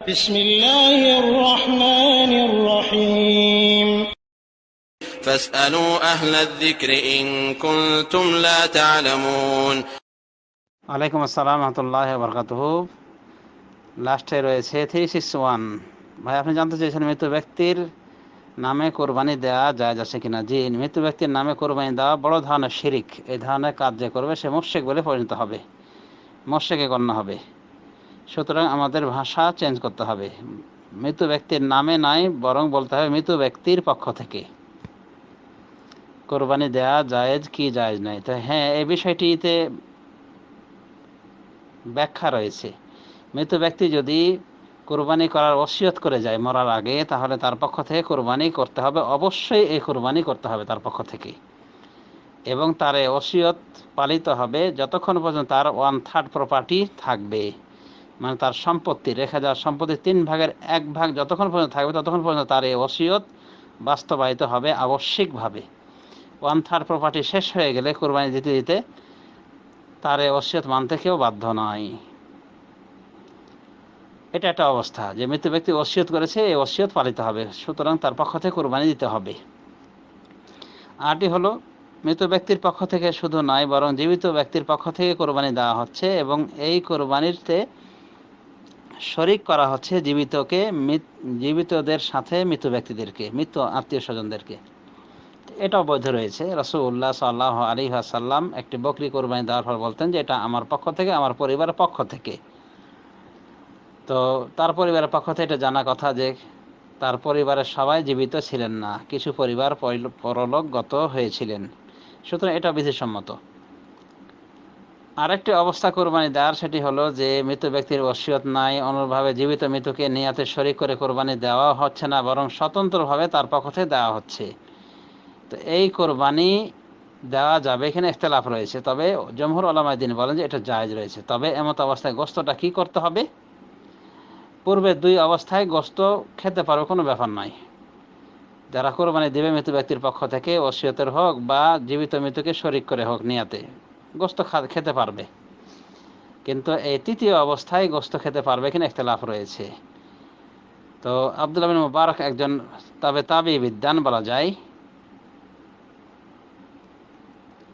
بسم الله الرحمن الرحيم فاسألوا أهل الذكر إن كنتم لا تعلمون ওয়ালাইকুম আসসালাম রহমতুল্লাহ বরকাতহ লাস্টে রয়েছে থ্রি সিক্স ওয়ান ভাই আপনি জানতে চেয়েছেন মৃত ব্যক্তির নামে কোরবানি দেওয়া যায় যাচ্ছে কিনা জি মৃত ব্যক্তির নামে কোরবানি দেওয়া বড় ধরনের শিরিক এই ধরনের কাজ যে করবে সে মোশেক বলে পরিণত হবে মোশেকে গণ্য হবে সুতরাং আমাদের ভাষা চেঞ্জ করতে হবে। মৃত ব্যক্তির নামে নাই, বরং বলতে হবে মৃত ব্যক্তির পক্ষ থেকে। কোরবানি দেওয়া জায়েজ কি জায়েজ নাই? তো হ্যাঁ এই বিষয়টিতে ব্যাখ্যা রয়েছে। মৃত ব্যক্তি যদি কোরবানি করার ওসিয়ত করে যায় মরার আগে, তাহলে তার পক্ষ থেকে কোরবানি করতে হবে। অবশ্যই এই কোরবানি করতে হবে তার পক্ষ থেকে। এবং তার এই ওসিয়ত পালিত হবে যতক্ষণ পর্যন্ত তার ওয়ান থার্ড প্রপার্টি থাকবে। মানে তার সম্পত্তি, রেখে যাওয়ার সম্পত্তির তিন ভাগের এক ভাগ যতক্ষণ পর্যন্ত থাকবে, ততক্ষণ পর্যন্ত তার এই ওসিয়ত বাস্তবায়িত হবে আবশ্যিকভাবে। ওয়ান থার্ড প্রপার্টি শেষ হয়ে গেলে কোরবানি দিতে দিতে তার এই ওসিয়ত মানতে কেউ বাধ্য নয়। এটা একটা অবস্থা, যে মৃত ব্যক্তি ওসিয়ত করেছে, এই ওসিয়ত পালিত হবে, সুতরাং তার পক্ষ থেকে কোরবানি দিতে হবে। আরটি হলো, মৃত ব্যক্তির পক্ষ থেকে শুধু নয়, বরং জীবিত ব্যক্তির পক্ষ থেকে কোরবানি দেওয়া হচ্ছে এবং এই কোরবানিতে শরিক করা হচ্ছে জীবিতকে জীবিতদের সাথে মৃত ব্যক্তিদেরকে, মৃত আত্মীয় স্বজনদেরকে। এটা অবৈধ রয়েছে। রসুল্লাহ সাল্লাহ আলী সাল্লাম একটি বকরি কোরবানি দেওয়ার পর বলতেন যে এটা আমার পক্ষ থেকে, আমার পরিবারের পক্ষ থেকে। তো তার পরিবারের পক্ষ থেকে এটা জানা কথা যে তার পরিবারের সবাই জীবিত ছিলেন না, কিছু পরিবার পরলোকগত হয়েছিলেন। সুতরাং এটা বিধিসম্মত। আরেকটি অবস্থা কোরবানি দেওয়ার সেটি হলো যে, মৃত ব্যক্তির ওসিয়ত নাই অনুরভাবে জীবিত মৃতকে নিয়াতে শরিক করে কোরবানি দেওয়া হচ্ছে না, বরং স্বতন্ত্রভাবে তার পক্ষ দেওয়া হচ্ছে। তো এই কোরবানি দেওয়া যাবে এখানে ইখতলাফ রয়েছে। তবে জমহুর আলামায় দিন বলেন যে, এটা জায়েজ রয়েছে। তবে এমত অবস্থায় গোস্তটা কি করতে হবে? পূর্বে দুই অবস্থায় গোস্ত খেতে পারো, কোনো ব্যাপার নয় যারা কোরবানি দেবে মৃত ব্যক্তির পক্ষ থেকে, ওসিয়তের হোক বা জীবিত মৃতকে শরিক করে হোক নিয়াতে। গোস্ত খেতে পারবে। কিন্তু এই তৃতীয় অবস্থায় গোস্ত খেতে পারবে কিনা ইখতলাফ রয়েছে। তো আব্দুল আমিন মুবারক একজন তবে তাবি বিদ্যান বলা যায়।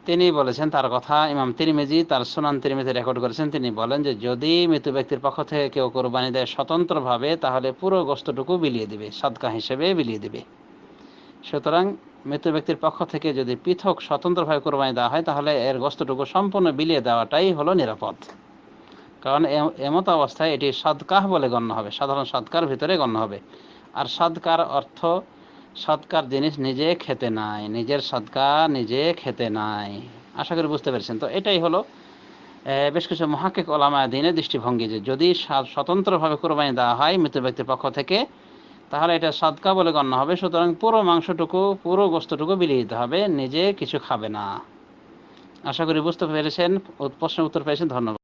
তিনি বলেছেন তার কথা ইমাম তিরমিজি তার সুনান তিরমিজি রেকর্ড করেছেন। তিনি বলেন যে, যদি মৃত ব্যক্তির পক্ষ থেকে কেউ কোরবানি দেয় স্বতন্ত্রভাবে, তাহলে পুরো গোস্তটুকু বিলিয়ে দিবে, সাদকা হিসেবে বিলিয়ে দিবে। সুতরাং মৃত ব্যক্তির পক্ষ থেকে যদি পৃথক স্বতন্ত্রভাবে কোরবানি দেওয়া হয়, তাহলে এর গোস্তটুকু সম্পূর্ণ বিলিয়ে দেওয়াটাই হলো নিরাপদ। কারণ এমত অবস্থায় এটি সদকাহ বলে গণ্য হবে, সাধারণ সৎকার ভিতরে গণ্য হবে। আর সদকার অর্থ সৎকার জিনিস নিজে খেতে নাই, নিজের সদকা নিজে খেতে নাই। আশা করি বুঝতে পেরেছেন। তো এটাই হলো বেশ কিছু মহাকিক ওলামা দিনের দৃষ্টিভঙ্গি যে যদি স্বতন্ত্রভাবে কোরবানি দেওয়া হয় মৃত ব্যক্তির পক্ষ থেকে তাহলে এটা সদকা বলে গণ্য হবে। সুতরাং পুরো মাংসটুকু, পুরো গোস্তটুকু বিলিয়ে দিতে হবে, নিজে কিছু খাবে না। আশা করি বুঝতে পেরেছেন, প্রশ্নের উত্তর পেয়েছেন, ধন্যবাদ।